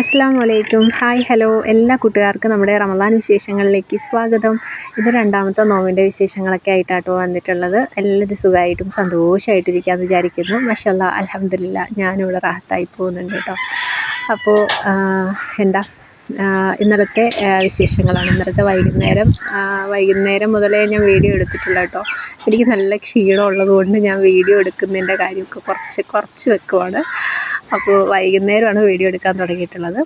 അസ്സാം വലൈക്കും hi hello. എല്ലാ കൂട്ടുകാർക്കും നമ്മുടെ റമദാൻ വിശേഷങ്ങളിലേക്ക് സ്വാഗതം. ഇത് രണ്ടാമത്തെ നോവിന്റെ വിശേഷങ്ങളൊക്കെ ആയിട്ടാട്ടോ വന്നിട്ടുള്ളത്. എല്ലാവരും സുഖമായിട്ടും സന്തോഷമായിട്ടിരിക്കാമെന്ന് വിചാരിക്കുന്നു. മഷല്ല അലഹമില്ല ഞാനിവിടെ റാഹത്തായി പോകുന്നുണ്ട് കേട്ടോ. അപ്പോൾ എന്താ? ഇന്നലത്തെ വിശേഷങ്ങളാണ്. ഇന്നലത്തെ വൈകുന്നേരം വൈകുന്നേരം മുതലേ ഞാൻ വീഡിയോ എടുത്തിട്ടുള്ള കേട്ടോ. എനിക്ക് നല്ല ക്ഷീണം ഉള്ളത് കൊണ്ട് ഞാൻ വീഡിയോ എടുക്കുന്നതിന്റെ കാര്യമൊക്കെ കുറച്ച് കുറച്ച് വെക്കുവാണ്. അപ്പോൾ വൈകുന്നേരമാണ് വീഡിയോ എടുക്കാൻ തുടങ്ങിയിട്ടുള്ളത്.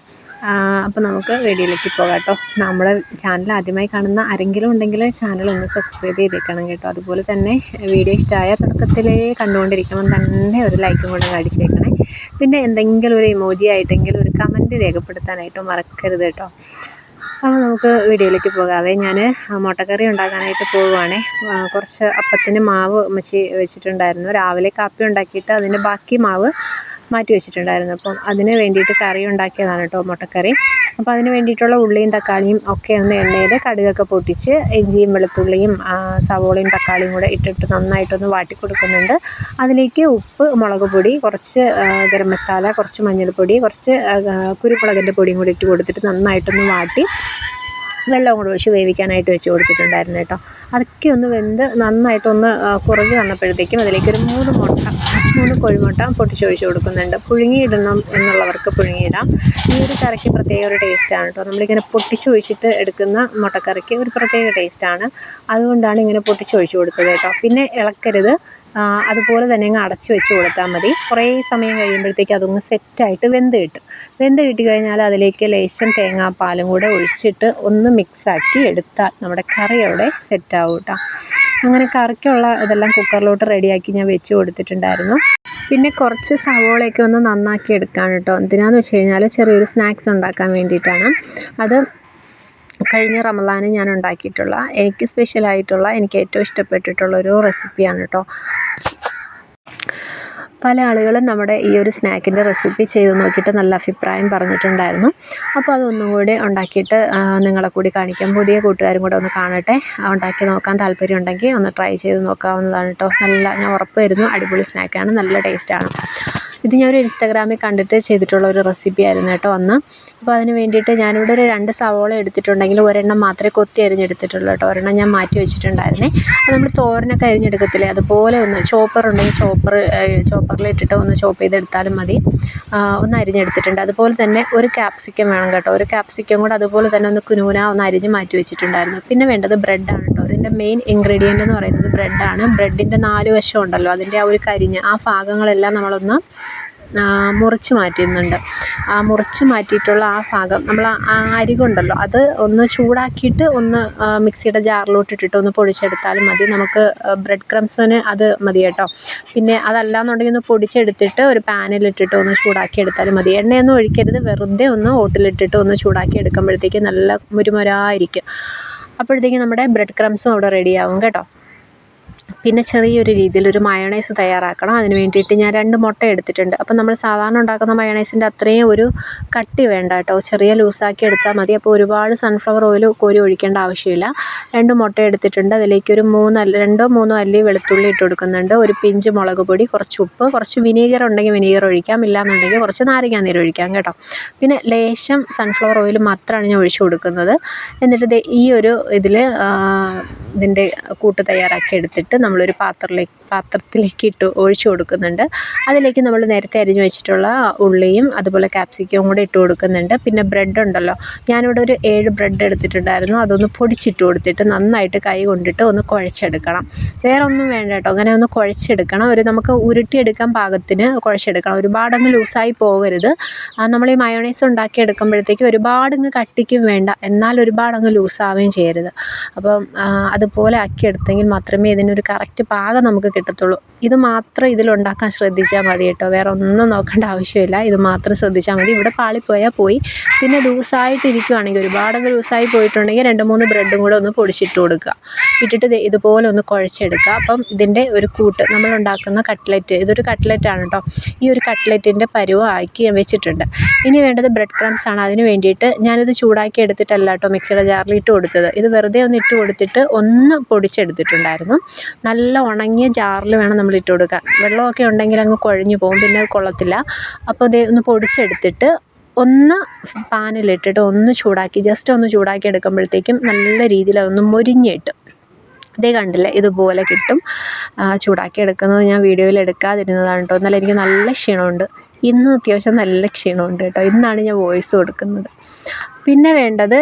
അപ്പോൾ നമുക്ക് വീഡിയോയിലേക്ക് പോകാം കേട്ടോ. നമ്മുടെ ചാനൽ ആദ്യമായി കാണുന്ന ആരെങ്കിലും ഉണ്ടെങ്കിൽ ചാനൽ ഒന്ന് സബ്സ്ക്രൈബ് ചെയ്തേക്കണം കേട്ടോ. അതുപോലെ തന്നെ വീഡിയോ ഇഷ്ടമായ തുടക്കത്തിലേ കണ്ടുകൊണ്ടിരിക്കണം. തന്നെ ഒരു ലൈക്കും കൂടെ അടിച്ചേക്കണേ പിന്നെ എന്തെങ്കിലും ഒരു ഇമോജി ആയിട്ടെങ്കിലും ഒരു കമന്റ് രേഖപ്പെടുത്താനായിട്ട് മറക്കരുത് കേട്ടോ. അപ്പോൾ നമുക്ക് വീഡിയോയിലേക്ക് പോകാവേ. ഞാൻ മുട്ടക്കറി ഉണ്ടാക്കാനായിട്ട് പോവുകയാണേ കുറച്ച് അപ്പത്തിന് മാവ് വെച്ച് വെച്ചിട്ടുണ്ടായിരുന്നു. രാവിലെ കാപ്പി ഉണ്ടാക്കിയിട്ട് അതിന്റെ ബാക്കി മാവ് മാറ്റി വെച്ചിട്ടുണ്ടായിരുന്നു. അപ്പം അതിന് വേണ്ടിയിട്ട് കറി ഉണ്ടാക്കിയതാണ് കേട്ടോ മുട്ടക്കറി. അപ്പോൾ അതിന് വേണ്ടിയിട്ടുള്ള ഉള്ളിയും തക്കാളിയും ഒക്കെ ഒന്ന് എണ്ണയിൽ കടുകൊക്കെ പൊട്ടിച്ച് ഇഞ്ചിയും വെളുത്തുള്ളിയും സവോളയും തക്കാളിയും കൂടെ ഇട്ടിട്ട് നന്നായിട്ടൊന്ന് വാട്ടി കൊടുക്കുന്നുണ്ട് അതിലേക്ക് ഉപ്പ് മുളക് പൊടി കുറച്ച് ഗരം മസാല കുറച്ച് മഞ്ഞൾപ്പൊടി കുറച്ച് കുരുമുളകിന്റെ പൊടിയും കൂടി ഇട്ട് കൊടുത്തിട്ട് നന്നായിട്ടൊന്ന് വാട്ടി വെള്ളവും കൂടെ ഒഴിച്ച് വേവിക്കാനായിട്ട് വെച്ച് കൊടുത്തിട്ടുണ്ടായിരുന്നു കേട്ടോ. അതൊക്കെ ഒന്ന് വെന്ത് നന്നായിട്ടൊന്ന് കുറഞ്ഞ് വന്നപ്പോഴത്തേക്കും അതിലേക്കൊരു മൂന്ന് മുട്ട മൂന്ന് കോഴിമുട്ട പൊട്ടിച്ചൊഴിച്ച് കൊടുക്കുന്നുണ്ട്. പുഴുങ്ങിയിടണം എന്നുള്ളവർക്ക് പുഴുങ്ങിയിടാം. ഈ ഒരു കറിക്ക് പ്രത്യേക ഒരു ടേസ്റ്റാണ് കേട്ടോ. നമ്മളിങ്ങനെ പൊട്ടിച്ചൊഴിച്ചിട്ട് എടുക്കുന്ന മുട്ടക്കറിക്ക് ഒരു പ്രത്യേക ടേസ്റ്റാണ് അതുകൊണ്ടാണ് ഇങ്ങനെ പൊട്ടിച്ചൊഴിച്ച് കൊടുത്തത് കേട്ടോ. പിന്നെ ഇളക്കരുത്. അതുപോലെ തന്നെ അങ്ങ് അടച്ചു വെച്ച് കൊടുത്താൽ മതി. കുറേ സമയം കഴിയുമ്പോഴത്തേക്ക് അതൊന്ന് സെറ്റായിട്ട് വെന്ത് കിട്ടും. വെന്ത് കിട്ടി കഴിഞ്ഞാൽ അതിലേക്ക് ലേശം തേങ്ങാപ്പാലും കൂടെ ഒഴിച്ചിട്ട് ഒന്ന് മിക്സാക്കി എടുത്താൽ നമ്മുടെ കറി അവിടെ സെറ്റാവും കേട്ടോ അങ്ങനെ കറിക്കുള്ള ഇതെല്ലാം കുക്കറിലോട്ട് റെഡിയാക്കി ഞാൻ വെച്ച് കൊടുത്തിട്ടുണ്ടായിരുന്നു. പിന്നെ കുറച്ച് സവോളയൊക്കെ ഒന്ന് നന്നാക്കി എടുക്കാൻ കേട്ടോ എന്തിനാന്ന് വെച്ച് കഴിഞ്ഞാൽ ചെറിയൊരു സ്നാക്സ് ഉണ്ടാക്കാൻ വേണ്ടിയിട്ടാണ്. അത് കഴിഞ്ഞ റമലാന് ഞാൻ ഉണ്ടാക്കിയിട്ടുള്ള എനിക്ക് സ്പെഷ്യലായിട്ടുള്ള എനിക്ക് ഏറ്റവും ഇഷ്ടപ്പെട്ടിട്ടുള്ള ഒരു റെസിപ്പിയാണ് കേട്ടോ പല ആളുകളും നമ്മുടെ ഈ ഒരു സ്നാക്കിന്റെ റെസിപ്പി ചെയ്ത് നോക്കിയിട്ട് നല്ല അഭിപ്രായം പറഞ്ഞിട്ടുണ്ടായിരുന്നു. അപ്പോൾ അതൊന്നും കൂടി ഉണ്ടാക്കിയിട്ട് നിങ്ങളെ കൂടി കാണിക്കാം. പുതിയ കൂട്ടുകാരും കൂടെ ഒന്ന് കാണട്ടെ. ഉണ്ടാക്കി നോക്കാൻ താല്പര്യം ഉണ്ടെങ്കിൽ ഒന്ന് ട്രൈ ചെയ്ത് നോക്കാവുന്നതാണ് കേട്ടോ നല്ല ഞാൻ ഉറപ്പ് വരുന്നു അടിപൊളി സ്നാക്കാണ് നല്ല ടേസ്റ്റാണ് ഇത് ഞാൻ ഒരു ഇൻസ്റ്റാഗ്രാമിൽ കണ്ടിട്ട് ചെയ്തിട്ടുള്ള ഒരു റെസിപ്പി ആയിരുന്നു കേട്ടോ അന്ന്. അപ്പോൾ അതിന് വേണ്ടിയിട്ട് ഞാനിവിടെ ഒരു രണ്ട് സവോള എടുത്തിട്ടുണ്ടെങ്കിൽ ഒരെണ്ണം മാത്രമേ കൊത്തി അരിഞ്ഞെടുത്തിട്ടുള്ളൂ കേട്ടോ. ഒരെണ്ണം ഞാൻ മാറ്റി വെച്ചിട്ടുണ്ടായിരുന്നേ. അപ്പോൾ നമ്മൾ തോരനൊക്കെ അരിഞ്ഞെടുക്കത്തില്ലേ? അതുപോലെ ഒന്ന് ചോപ്പർ ഉണ്ടെങ്കിൽ ചോപ്പർ ചോപ്പറിൽ ഇട്ടിട്ട് ഒന്ന് ചോപ്പ് ചെയ്തെടുത്താലും മതി. ഒന്ന് അരിഞ്ഞെടുത്തിട്ടുണ്ട്. അതുപോലെ തന്നെ ഒരു ക്യാപ്സിക്കം വേണം കേട്ടോ. ഒരു ക്യാപ്സിക്കം കൂടെ അതുപോലെ തന്നെ ഒന്ന് കുനൂന ഒന്ന് അരിഞ്ഞ് മാറ്റി വെച്ചിട്ടുണ്ടായിരുന്നു. പിന്നെ വേണ്ടത് ബ്രെഡാണ് അതിന്റെ മെയിൻ ഇൻഗ്രീഡിയന്റ് എന്ന് പറയുന്നത് ബ്രെഡാണ് ബ്രെഡിന്റെ നാല് വശം ഉണ്ടല്ലോ. അതിന്റെ ആ ഒരു കരിഞ്ഞ് ആ ഭാഗങ്ങളെല്ലാം നമ്മളൊന്ന് മുറിച്ച് മാറ്റുന്നുണ്ട്. ആ മുറിച്ച് മാറ്റിയിട്ടുള്ള ആ ഭാഗം നമ്മൾ ആ അരി കൊണ്ടല്ലോ അത് ഒന്ന് ചൂടാക്കിയിട്ട് ഒന്ന് മിക്സിയുടെ ജാറിലോട്ട് ഇട്ടിട്ട് ഒന്ന് പൊടിച്ചെടുത്താലും മതി. നമുക്ക് ബ്രെഡ് ക്രംസിന് അത് മതി കേട്ടോ. പിന്നെ അതല്ല എന്നുണ്ടെങ്കിൽ ഒന്ന് പൊടിച്ചെടുത്തിട്ട് ഒരു പാനിലിട്ടിട്ട് ഒന്ന് ചൂടാക്കി എടുത്താലും മതി. എണ്ണയൊന്നും ഒഴിക്കരുത്. വെറുതെ ഒന്ന് ഓട്ടിലിട്ടിട്ട് ഒന്ന് ചൂടാക്കി എടുക്കുമ്പോഴത്തേക്ക് നല്ല മുരുമുരായിരിക്കും. അപ്പോഴത്തേക്കും നമ്മുടെ ബ്രെഡ് ക്രംസും അവിടെ റെഡിയാവും കേട്ടോ. പിന്നെ ചെറിയൊരു രീതിയിൽ ഒരു മയണൈസ് തയ്യാറാക്കണം. അതിന് വേണ്ടിയിട്ട് ഞാൻ രണ്ട് മുട്ട എടുത്തിട്ടുണ്ട്. അപ്പം നമ്മൾ സാധാരണ ഉണ്ടാക്കുന്ന മയണൈസിന്റെ അത്രയും ഒരു കട്ടി വേണ്ട കേട്ടോ. ചെറിയ ലൂസാക്കി എടുത്താൽ മതി. അപ്പോൾ ഒരുപാട് സൺഫ്ലവർ ഓയിൽ കോരി ഒഴിക്കേണ്ട ആവശ്യമില്ല. രണ്ട് മുട്ട എടുത്തിട്ടുണ്ട്. അതിലേക്ക് ഒരു മൂന്ന് രണ്ടോ മൂന്നോ അല്ലി വെളുത്തുള്ളി ഇട്ട് കൊടുക്കുന്നുണ്ട്. ഒരു പിഞ്ച് മുളക് പൊടി കുറച്ച് ഉപ്പ് കുറച്ച് വിനീഗർ ഉണ്ടെങ്കിൽ വിനീഗർ ഒഴിക്കാം. ഇല്ലാന്നുണ്ടെങ്കിൽ കുറച്ച് നാരങ്ങാനീര് ഒഴിക്കാം കേട്ടോ. പിന്നെ ലേശം സൺഫ്ലവർ ഓയിൽ മാത്രമാണ് ഞാൻ ഒഴിച്ചു കൊടുക്കുന്നത്. എന്നിട്ട് ഈ ഒരു ഇതിൽ ഇതിന്റെ കൂട്ട് തയ്യാറാക്കി എടുത്തിട്ട് നമ്മളൊരു പാത്രത്തിലേക്ക് പാത്രത്തിലേക്ക് ഇട്ട് ഒഴിച്ച് കൊടുക്കുന്നുണ്ട്. അതിലേക്ക് നമ്മൾ നേരത്തെ അരിഞ്ഞു വെച്ചിട്ടുള്ള ഉള്ളിയും അതുപോലെ ക്യാപ്സിക്കവും കൂടെ ഇട്ട് കൊടുക്കുന്നുണ്ട്. പിന്നെ ബ്രെഡ് ഉണ്ടല്ലോ. ഞാനിവിടെ ഒരു ഏഴ് ബ്രെഡ് എടുത്തിട്ടുണ്ടായിരുന്നു. അതൊന്ന് പൊടിച്ചിട്ട് കൊടുത്തിട്ട് നന്നായിട്ട് കൈ കൊണ്ടിട്ട് ഒന്ന് കുഴച്ചെടുക്കണം. വേറെ ഒന്നും വേണ്ട കേട്ടോ. അങ്ങനെ ഒന്ന് കുഴച്ചെടുക്കണം. ഒരു നമുക്ക് ഉരുട്ടിയെടുക്കാൻ പാകത്തിന് കുഴച്ചെടുക്കണം. ഒരുപാടങ്ങ് ലൂസായി പോകരുത്. നമ്മൾ ഈ മയോണൈസ് ഉണ്ടാക്കി എടുക്കുമ്പോഴത്തേക്ക് ഒരുപാടങ്ങ് കട്ടിക്കും വേണ്ട. എന്നാൽ ഒരുപാടങ്ങ് ലൂസാവുകയും ചെയ്യരുത്. അപ്പം അതുപോലെ ആക്കിയെടുത്തെങ്കിൽ മാത്രമേ ഇതിനൊരു കറക്റ്റ് പാകം നമുക്ക് കിട്ടത്തുള്ളൂ. ഇത് മാത്രം ഇതിലുണ്ടാക്കാൻ ശ്രദ്ധിച്ചാൽ മതി കേട്ടോ. വേറെ ഒന്നും നോക്കേണ്ട ആവശ്യമില്ല. ഇത് മാത്രം ശ്രദ്ധിച്ചാൽ മതി. ഇവിടെ പാളിപ്പോയാൽ പോയി. പിന്നെ ലൂസായിട്ട് ഇരിക്കുവാണെങ്കിൽ ഒരുപാടൊക്കെ ലൂസായി പോയിട്ടുണ്ടെങ്കിൽ രണ്ട് മൂന്ന് ബ്രെഡും കൂടെ ഒന്ന് പൊടിച്ചിട്ട് കൊടുക്കുക. ഇട്ടിട്ട് ഇതുപോലെ ഒന്ന് കുഴച്ചെടുക്കുക. അപ്പം ഇതിന്റെ ഒരു കൂട്ട് നമ്മൾ ഉണ്ടാക്കുന്ന കട്ട്ലറ്റ് ഇതൊരു കട്ട്ലറ്റാണ് കേട്ടോ. ഈ ഒരു കട്ട്ലറ്റിന്റെ പരുവ ആക്കി വെച്ചിട്ടുണ്ട്. ഇനി വേണ്ടത് ബ്രെഡ് ക്രംസ് ആണ്. അതിന് വേണ്ടിയിട്ട് ഞാനിത് ചൂടാക്കി എടുത്തിട്ടല്ല കേട്ടോ മിക്സിയുടെ ജാറിൽ ഇട്ട് കൊടുത്തത്. ഇത് വെറുതെ ഒന്ന് ഇട്ട് കൊടുത്തിട്ട് ഒന്ന് പൊടിച്ചെടുത്തിട്ടുണ്ടായിരുന്നു. നല്ല ഉണങ്ങിയ ജാറിൽ വേണം നമ്മൾ ഇട്ട് കൊടുക്കാൻ. വെള്ളമൊക്കെ ഉണ്ടെങ്കിൽ അങ്ങ് കുഴഞ്ഞു പോകും. പിന്നെ അത് കൊള്ളത്തില്ല. അപ്പോൾ ദേ ഒന്ന് പൊടിച്ചെടുത്തിട്ട് ഒന്ന് പാനിലിട്ടിട്ട് ഒന്ന് ചൂടാക്കി ജസ്റ്റ് ഒന്ന് ചൂടാക്കി എടുക്കുമ്പോഴത്തേക്കും നല്ല രീതിയിൽ അതൊന്ന് മൊരിഞ്ഞ് കിട്ടും ഇതേ കണ്ടില്ലേ? ഇതുപോലെ കിട്ടും. ചൂടാക്കി എടുക്കുന്നത് ഞാൻ വീഡിയോയിൽ എടുക്കാതിരുന്നതാണ് കേട്ടോ. എന്നാലും എനിക്ക് നല്ല ക്ഷീണമുണ്ട്. ഇന്ന് അത്യാവശ്യം നല്ല ക്ഷീണമുണ്ട് കേട്ടോ. ഇന്നാണ് ഞാൻ വോയിസ് കൊടുക്കുന്നത്. പിന്നെ വേണ്ടത്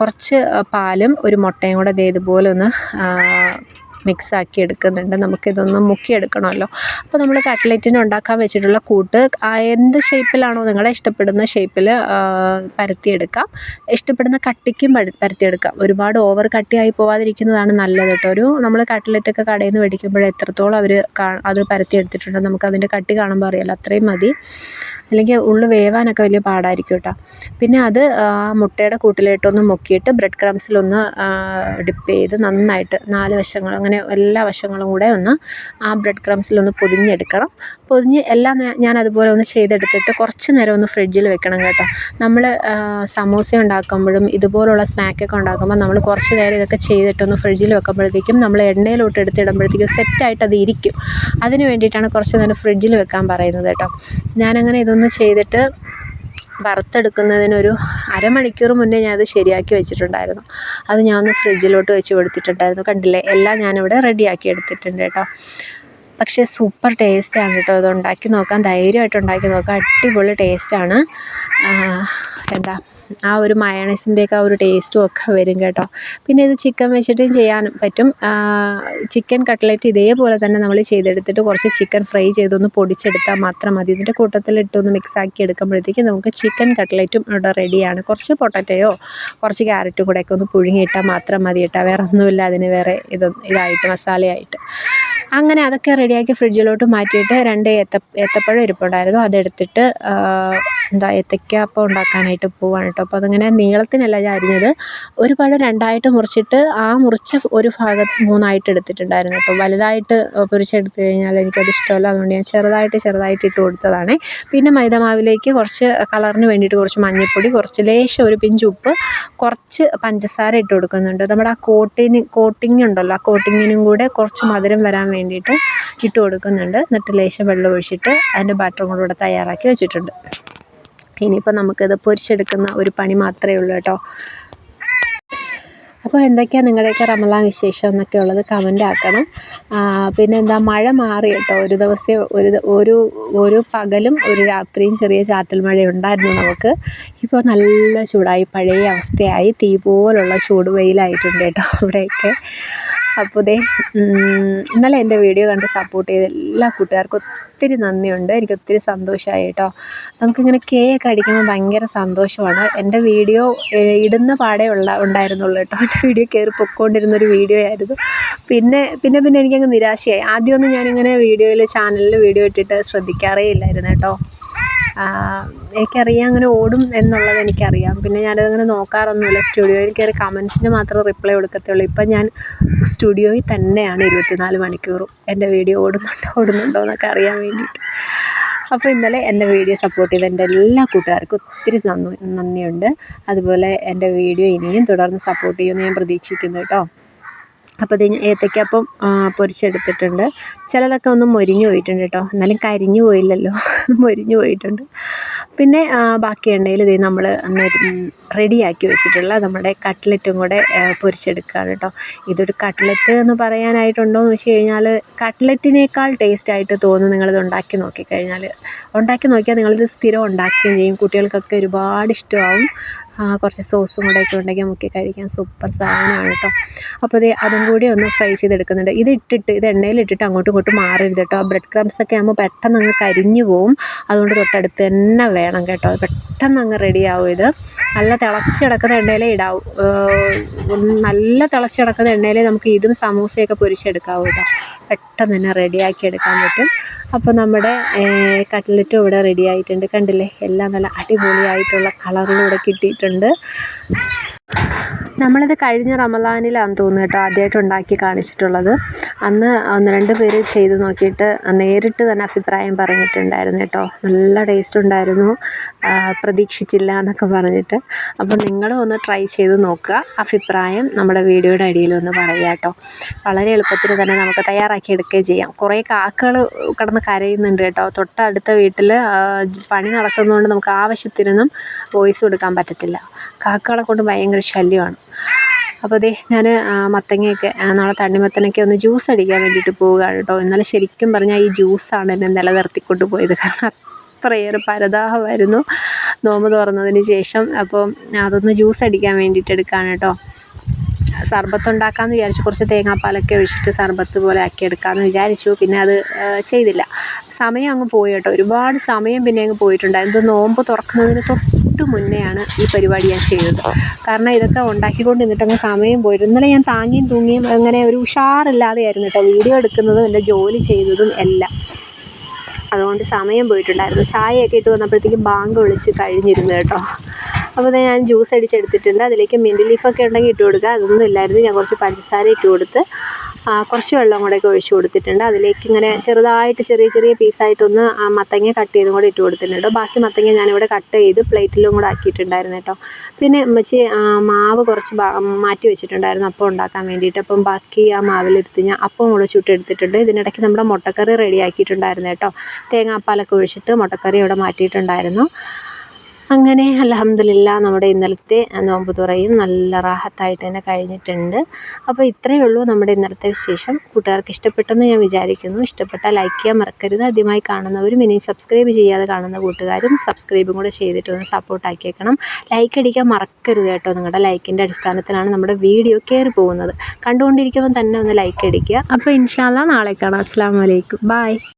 കുറച്ച് പാലും ഒരു മുട്ടയും കൂടെ ഇതേ ഇതുപോലെ ഒന്ന് മിക്സ് ആക്കി എടുക്കുന്നുണ്ട് നമുക്കിതൊന്ന് മുക്കിയെടുക്കണമല്ലോ. അപ്പോൾ നമ്മൾ കട്ട്ലറ്റിന് ഉണ്ടാക്കാൻ വെച്ചിട്ടുള്ള കൂട്ട് എന്ത് ഷേപ്പിലാണോ നിങ്ങളെ ഇഷ്ടപ്പെടുന്ന ഷേപ്പിൽ പരത്തിയെടുക്കാം. ഇഷ്ടപ്പെടുന്ന കട്ടിക്കും പര- പരത്തിയെടുക്കാം. ഒരുപാട് ഓവർ കട്ടിയായി പോവാതിരിക്കുന്നതാണ് നല്ലത് കേട്ടോ. ഒരു നമ്മൾ കട്ട്ലറ്റൊക്കെ കടയിൽ നിന്ന് മേടിക്കുമ്പോൾ എത്രത്തോളം അവർ അത് പരത്തിയെടുത്തിട്ടുണ്ട് നമുക്കതിന്റെ കട്ടി കാണുമ്പോൾ അറിയാലോ അത്രയും മതി. അല്ലെങ്കിൽ ഉള്ള് വേവാനൊക്കെ വലിയ പാടായിരിക്കും കേട്ടോ. പിന്നെ അത് ആ മുട്ടയുടെ കൂട്ടിലിട്ടൊന്ന് മുക്കിയിട്ട് ബ്രെഡ് ക്രംസിലൊന്ന് ഡിപ്പ് ചെയ്ത് നന്നായിട്ട് നാല് വശങ്ങളും അങ്ങനെ എല്ലാ വശങ്ങളും കൂടെ ഒന്ന് ആ ബ്രെഡ് ക്രംസിലൊന്ന് പൊതിഞ്ഞെടുക്കണം. പൊതിഞ്ഞ് എല്ലാം ഞാൻ- അതുപോലെ ഒന്ന് ചെയ്തെടുത്തിട്ട് കുറച്ച് നേരം ഒന്ന് ഫ്രിഡ്ജിൽ വെക്കണം കേട്ടോ. നമ്മൾ സമൂസ ഉണ്ടാക്കുമ്പോഴും ഇതുപോലുള്ള സ്നാക്കൊക്കെ ഉണ്ടാക്കുമ്പോൾ നമ്മൾ കുറച്ച് നേരം ഇതൊക്കെ ചെയ്തിട്ടൊന്ന് ഫ്രിഡ്ജിൽ വെക്കുമ്പോഴത്തേക്കും നമ്മൾ എണ്ണയിലോട്ട് എടുത്തിടുമ്പോഴത്തേക്കും സെറ്റായിട്ട് അത് ഇരിക്കും. അതിന് വേണ്ടിയിട്ടാണ് കുറച്ച് നേരം ഫ്രിഡ്ജിൽ വെക്കാൻ പറയുന്നത് കേട്ടോ. ഞാനങ്ങനെ ഇതൊന്ന് ചെയ്തിട്ട് വറുത്തെടുക്കുന്നതിനൊരു അരമണിക്കൂർ മുന്നേ ഞാനത് ശരിയാക്കി വെച്ചിട്ടുണ്ടായിരുന്നു. അത് ഞാൻ ഒന്ന് ഫ്രിഡ്ജിലോട്ട് വെച്ച് കൊടുത്തിട്ടുണ്ടായിരുന്നു. കണ്ടില്ലേ? എല്ലാം ഞാനിവിടെ റെഡിയാക്കി എടുത്തിട്ടുണ്ട് കേട്ടോ. പക്ഷേ സൂപ്പർ ടേസ്റ്റാണ് കേട്ടോ ഇത് ഉണ്ടാക്കി നോക്കാൻ. ധൈര്യമായിട്ട് ഉണ്ടാക്കി നോക്കാം അടിപൊളി ടേസ്റ്റാണ് എന്താ? ആ ഒരു മയണൈസിന്റെയൊക്കെ ആ ഒരു ടേസ്റ്റും ഒക്കെ വരും കേട്ടോ. പിന്നെ ഇത് ചിക്കൻ വെച്ചിട്ടും ചെയ്യാൻ പറ്റും. ചിക്കൻ കട്ട്ലറ്റ് ഇതേപോലെ തന്നെ നമ്മൾ ചെയ്തെടുത്തിട്ട് കുറച്ച് ചിക്കൻ ഫ്രൈ ചെയ്തൊന്ന് പൊടിച്ചെടുത്താൽ മാത്രം മതി. ഇതിന്റെ കൂട്ടത്തിലിട്ടൊന്ന് മിക്സ് ആക്കി എടുക്കുമ്പോഴത്തേക്കും നമുക്ക് ചിക്കൻ കട്ട്ലറ്റും ഇവിടെ റെഡിയാണ്. കുറച്ച് പൊട്ടറ്റയോ കുറച്ച് ക്യാരറ്റും കൂടെയൊക്കെ ഒന്ന് പുഴുങ്ങിയിട്ടാൽ മാത്രം മതി കേട്ടോ. വേറെ ഒന്നുമില്ല അതിന് വേറെ ഇത് ഇതായിട്ട് മസാലയായിട്ട്. അങ്ങനെ അതൊക്കെ റെഡിയാക്കി ഫ്രിഡ്ജിലോട്ട് മാറ്റിയിട്ട് രണ്ട് ഏത്ത ഏത്തപ്പഴം ഇരിപ്പുണ്ടായിരുന്നു. അതെടുത്തിട്ട് എന്താ ഏത്തയ്ക്ക അപ്പം ഉണ്ടാക്കാനായിട്ട് പോവാണ് കേട്ടോ. അപ്പോൾ അതിങ്ങനെ നീളത്തിനല്ല ഞാൻ അരിഞ്ഞത്. ഒരു പഴം രണ്ടായിട്ട് മുറിച്ചിട്ട് ആ മുറിച്ച ഒരു ഭാഗം മൂന്നായിട്ട് എടുത്തിട്ടുണ്ടായിരുന്നു. കേട്ടോ വലുതായിട്ട് പൊരിച്ചെടുത്ത് കഴിഞ്ഞാൽ എനിക്കത് ഇഷ്ടമല്ല. അതുകൊണ്ട് ഞാൻ ചെറുതായിട്ട് ചെറുതായിട്ട് ഇട്ട് കൊടുത്തതാണ്. പിന്നെ മൈദമാവിലേക്ക് കുറച്ച് കളറിന് വേണ്ടിയിട്ട് കുറച്ച് മഞ്ഞൾപ്പൊടി കുറച്ച് ലേശം ഒരു പിഞ്ച് ഉപ്പ് കുറച്ച് പഞ്ചസാര ഇട്ട് കൊടുക്കുന്നുണ്ട്. നമ്മുടെ ആ കോട്ടിന് കോട്ടിങ് ഉണ്ടല്ലോ ആ കോട്ടിങ്ങിനും കൂടെ കുറച്ച് മധുരം വരാൻ വേണ്ടിയിട്ട് ഇട്ട് കൊടുക്കുന്നുണ്ട്. എന്നിട്ട് ലേശം വെള്ളം ഒഴിച്ചിട്ട് അതിന്റെ ബാറ്ററും കൂടെ ഇവിടെ തയ്യാറാക്കി വെച്ചിട്ടുണ്ട്. ഇനിയിപ്പോൾ നമുക്കിത് പൊരിച്ചെടുക്കുന്ന ഒരു പണി മാത്രമേ ഉള്ളൂ കേട്ടോ. അപ്പോൾ എന്തൊക്കെയാണ് നിങ്ങളുടെയൊക്കെ റമലാൻ വിശേഷം എന്നൊക്കെ ഉള്ളത് കമന്റ് ആക്കണം. പിന്നെ എന്താ മഴ മാറി കേട്ടോ. ഒരു ദിവസത്തെ ഒരു ഒരു ഒരു പകലും ഒരു രാത്രിയും ചെറിയ ചാറ്റൽ മഴ ഉണ്ടായിരുന്നു നമുക്ക്. ഇപ്പോൾ നല്ല ചൂടായി. പഴയ അവസ്ഥയായി. തീ പോലുള്ള ചൂട് വെയിലായിട്ടുണ്ട് കേട്ടോ ഇവിടെയൊക്കെ. അപ്പോൾ ദേ ഇന്നലെ എന്റെ വീഡിയോ കണ്ട് സപ്പോർട്ട് ചെയ്ത എല്ലാ കൂട്ടുകാർക്കും ഒത്തിരി നന്ദിയുണ്ട്. എനിക്ക് ഒത്തിരി സന്തോഷമായി കേട്ടോ. നമുക്കിങ്ങനെ കേക്ക് അടിക്കുമ്പോൾ ഭയങ്കര സന്തോഷമാണ്. എന്റെ വീഡിയോ ഇടുന്ന പാടേ ഉള്ള ഉണ്ടായിരുന്നുള്ളൂ കേട്ടോ. എന്റെ വീഡിയോ കയറി പൊക്കോണ്ടിരുന്നൊരു വീഡിയോ ആയിരുന്നു. പിന്നെ പിന്നെ പിന്നെ എനിക്കങ്ങ് നിരാശയായി. ആദ്യമൊന്നും ഞാനിങ്ങനെ വീഡിയോയിൽ ചാനലിൽ വീഡിയോ ഇട്ടിട്ട് ശ്രദ്ധിക്കാറേ ഇല്ലായിരുന്നു കേട്ടോ. എനിക്കറിയാം അങ്ങനെ ഓടും എന്നുള്ളത് എനിക്കറിയാം. പിന്നെ ഞാനതങ്ങനെ നോക്കാറൊന്നുമില്ല. സ്റ്റുഡിയോയിൽ കയറി കമൻസിന് മാത്രമേ റിപ്ലൈ കൊടുക്കത്തുള്ളൂ. ഇപ്പം ഞാൻ സ്റ്റുഡിയോയിൽ തന്നെയാണ് ഇരുപത്തിനാല് മണിക്കൂറും എന്റെ വീഡിയോ ഓടുന്നുണ്ടോ ഓടുന്നുണ്ടോ എന്നൊക്കെ അറിയാൻ വേണ്ടിയിട്ട്. അപ്പോൾ ഇന്നലെ എന്റെ വീഡിയോ സപ്പോർട്ട് ചെയ്ത എന്റെ എല്ലാ കൂട്ടുകാർക്കും ഒത്തിരി നന്ദി നന്ദിയുണ്ട്. അതുപോലെ എന്റെ വീഡിയോ ഇനിയും തുടർന്ന് സപ്പോർട്ട് ചെയ്യുമെന്ന് ഞാൻ പ്രതീക്ഷിക്കുന്നു കേട്ടോ. അപ്പോൾ ഇത് ഏത്തയ്ക്കപ്പം പൊരിച്ചെടുത്തിട്ടുണ്ട്. ചിലതൊക്കെ ഒന്ന് മൊരിഞ്ഞു പോയിട്ടുണ്ട് കേട്ടോ. എന്നാലും കരിഞ്ഞു പോയില്ലല്ലോ. മൊരിഞ്ഞു പോയിട്ടുണ്ട്. പിന്നെ ബാക്കി എണ്ണയിൽ ഇത് നമ്മൾ റെഡിയാക്കി വെച്ചിട്ടുള്ള നമ്മുടെ കട്ട്ലറ്റും കൂടെ പൊരിച്ചെടുക്കുകയാണ് കേട്ടോ. ഇതൊരു കട്ട്ലറ്റ് എന്ന് പറയാനായിട്ടുണ്ടോ എന്ന് വെച്ച് കഴിഞ്ഞാൽ കട്ട്ലറ്റിനേക്കാൾ ടേസ്റ്റായിട്ട് തോന്നും നിങ്ങളിത് ഉണ്ടാക്കി നോക്കിക്കഴിഞ്ഞാൽ ഉണ്ടാക്കി നോക്കിയാൽ നിങ്ങളിത് സ്ഥിരം ഉണ്ടാക്കുകയും ചെയ്യും. കുട്ടികൾക്കൊക്കെ ഒരുപാട് ഇഷ്ടമാവും. കുറച്ച് സോസും കൂടെ ഒക്കെ ഉണ്ടെങ്കിൽ മുക്കി കഴിക്കാൻ സൂപ്പർ സാധനമാണ് കേട്ടോ അപ്പോൾ ഇത് അതും കൂടി ഒന്ന് ഫ്രൈ ചെയ്തെടുക്കുന്നുണ്ട്. ഇത് ഇട്ടിട്ട് ഇത് എണ്ണയിലിട്ടിട്ട് അങ്ങോട്ടും ഇങ്ങോട്ടും മാറരുത് കേട്ടോ ബ്രെഡ് ക്രംസ് ഒക്കെ ആകുമ്പോൾ പെട്ടെന്ന് അങ്ങ് കരിഞ്ഞു പോവും. അതുകൊണ്ട് തൊട്ടടുത്ത് തന്നെ വേണം കേട്ടോ. പെട്ടെന്ന് അങ്ങ് റെഡിയാവും ഇത്. നല്ല തിളച്ചിടക്കുന്ന എണ്ണയിലേ ഇടാവും. നല്ല തിളച്ചിടക്കുന്ന എണ്ണയിലേ നമുക്ക് ഇതും സമൂസയൊക്കെ പൊരിച്ചെടുക്കാവൂ കേട്ടോ പെട്ടെന്ന് തന്നെ റെഡിയാക്കി എടുക്കാൻ പറ്റും. അപ്പോൾ നമ്മുടെ കട്ട്ലറ്റും ഇവിടെ റെഡി ആയിട്ടുണ്ട്. കണ്ടില്ലേ? എല്ലാം നല്ല അടിപൊളിയായിട്ടുള്ള കളറിലൂടെ കിട്ടിയിട്ടുണ്ട്. നമ്മളിത് കഴിഞ്ഞ റമദാനിലാന്ന് തോന്നുന്നു കേട്ടോ ആദ്യമായിട്ട് ഉണ്ടാക്കി കാണിച്ചിട്ടുള്ളത്. അന്ന് ഒന്ന് രണ്ട് പേര് ചെയ്ത് നോക്കിയിട്ട് നേരിട്ട് തന്നെ അഭിപ്രായം പറഞ്ഞിട്ടുണ്ടായിരുന്നു കേട്ടോ. നല്ല ടേസ്റ്റ് ഉണ്ടായിരുന്നു. പ്രതീക്ഷിച്ചില്ല എന്നൊക്കെ പറഞ്ഞിട്ട്. അപ്പോൾ നിങ്ങളും ഒന്ന് ട്രൈ ചെയ്ത് നോക്കുക. അഭിപ്രായം നമ്മുടെ വീഡിയോയുടെ അടിയിൽ ഒന്ന് പറയുക കേട്ടോ. വളരെ എളുപ്പത്തിൽ തന്നെ നമുക്ക് തയ്യാറാക്കി എടുക്കുകയും ചെയ്യാം. കുറേ കാക്കകൾ കിടന്ന് കരയുന്നുണ്ട് കേട്ടോ. തൊട്ടടുത്ത വീട്ടിൽ പണി നടക്കുന്നതുകൊണ്ട് നമുക്ക് ആവശ്യത്തിനൊന്നും വോയിസ് കൊടുക്കാൻ പറ്റത്തില്ല. കാക്കകളെ കൊണ്ട് ഭയങ്കര ശല്യമാണ്. അപ്പോൾ ദേ ഞാൻ മത്തങ്ങയൊക്കെ നാളെ തണ്ണിമത്തനൊക്കെ ഒന്ന് ജ്യൂസ് അടിക്കാൻ വേണ്ടിയിട്ട് പോവുകയാണ് കേട്ടോ. ഇന്നലെ ശരിക്കും പറഞ്ഞാൽ ഈ ജ്യൂസാണ് എന്നെ നിലനിർത്തിക്കൊണ്ട് പോയത്. കാരണം അത്രയേറെ പരദാഹമായിരുന്നു നോമ്പ് തുറന്നതിന് ശേഷം. അപ്പോൾ അതൊന്ന് ജ്യൂസ് അടിക്കാൻ വേണ്ടിയിട്ട് എടുക്കുകയാണ് കേട്ടോ. സർബത്ത് ഉണ്ടാക്കാമെന്ന് വിചാരിച്ചു. കുറച്ച് തേങ്ങാപ്പാലൊക്കെ ഒഴിച്ചിട്ട് സർബത്ത് പോലെ ആക്കി എടുക്കാമെന്ന് വിചാരിച്ചു. പിന്നെ അത് ചെയ്തില്ല. സമയം അങ്ങ് പോയി കേട്ടോ. ഒരുപാട് സമയം പിന്നെ അങ്ങ് പോയിട്ടുണ്ടായിരുന്നു നോമ്പ് തുറക്കുന്നതിന് തൊട്ട് മുന്നെയാണ് ഈ പരിപാടി ഞാൻ ചെയ്തത്. കാരണം ഇതൊക്കെ ഉണ്ടാക്കിക്കൊണ്ട് നിന്നിട്ടങ്ങ് സമയം പോയിരുന്നു. ഇന്നലെ ഞാൻ താങ്ങിയും തൂങ്ങിയും അങ്ങനെ ഒരു ഉഷാറില്ലാതെയായിരുന്നു കേട്ടോ. വീഡിയോ എടുക്കുന്നതും എന്റെ ജോലി ചെയ്തതും എല്ലാം. അതുകൊണ്ട് സമയം പോയിട്ടുണ്ടായിരുന്നു. ചായയൊക്കെ ഇട്ട് വന്നപ്പോഴത്തേക്കും ബാങ്ക് വിളിച്ച് കഴിഞ്ഞിരുന്നു കേട്ടോ. അപ്പോൾ ഞാൻ ജ്യൂസ് അടിച്ചെടുത്തിട്ടുണ്ട്. അതിലേക്ക് മിന്റ് ലീഫൊക്കെ ഉണ്ടെങ്കിൽ ഇട്ട് കൊടുക്കുക. അതൊന്നും ഇല്ലായിരുന്നു. ഞാൻ കുറച്ച് പഞ്ചസാര ഇട്ട് കൊടുത്ത് കുറച്ച് വെള്ളം കൂടെയൊക്കെ ഒഴിച്ച് കൊടുത്തിട്ടുണ്ട്. അതിലേക്ക് ഇങ്ങനെ ചെറുതായിട്ട് ചെറിയ ചെറിയ പീസായിട്ടൊന്ന് മത്തങ്ങ കട്ട് ചെയ്തും കൂടെ ഇട്ട് കൊടുത്തിട്ടുണ്ട് ബാക്കി മത്തങ്ങ ഞാനിവിടെ കട്ട് ചെയ്ത് പ്ലേറ്റിലും കൂടെ ആക്കിയിട്ടുണ്ടായിരുന്നു കേട്ടോ പിന്നെ ഉമ്മച്ചി മാവ് കുറച്ച് മാറ്റി വെച്ചിട്ടുണ്ടായിരുന്നു അപ്പം ഉണ്ടാക്കാൻ വേണ്ടിയിട്ട്. അപ്പം ബാക്കി ആ മാവിലെടുത്ത് ഞാൻ അപ്പം കൂടെ ചുട്ടെടുത്തിട്ടുണ്ട്. ഇതിനിടയ്ക്ക് നമ്മുടെ മുട്ടക്കറി റെഡി ആക്കിയിട്ടുണ്ടായിരുന്നു കേട്ടോ തേങ്ങാപ്പാലൊക്കെ ഒഴിച്ചിട്ട് മുട്ടക്കറി ഇവിടെ മാറ്റിയിട്ടുണ്ടായിരുന്നു. അങ്ങനെ അലഹമില്ല നമ്മുടെ ഇന്നലത്തെ നോമ്പ് തുറയും നല്ല റാഹത്തായിട്ട് തന്നെ കഴിഞ്ഞിട്ടുണ്ട്. അപ്പോൾ ഇത്രയേ ഉള്ളൂ നമ്മുടെ ഇന്നലത്തെ വിശേഷം. കൂട്ടുകാർക്ക് ഇഷ്ടപ്പെട്ടെന്ന് ഞാൻ വിചാരിക്കുന്നു. ഇഷ്ടപ്പെട്ടാൽ ലൈക്ക് ചെയ്യാൻ മറക്കരുത്. ആദ്യമായി കാണുന്നവരും ഇനി സബ്സ്ക്രൈബ് ചെയ്യാതെ കാണുന്ന കൂട്ടുകാരും സബ്സ്ക്രൈബും കൂടെ ചെയ്തിട്ട് ഒന്ന് സപ്പോർട്ട് ആക്കിയേക്കണം. ലൈക്ക് അടിക്കാൻ മറക്കരുത് കേട്ടോ. നിങ്ങളുടെ ലൈക്കിന്റെ അടിസ്ഥാനത്തിലാണ് നമ്മുടെ വീഡിയോ കയറി പോകുന്നത്. കണ്ടുകൊണ്ടിരിക്കുമ്പോൾ തന്നെ ഒന്ന് ലൈക്ക് അടിക്കുക. അപ്പോൾ ഇൻഷാല്ല നാളെ കാണാം. അസ്സാം വലൈക്കും ബായ്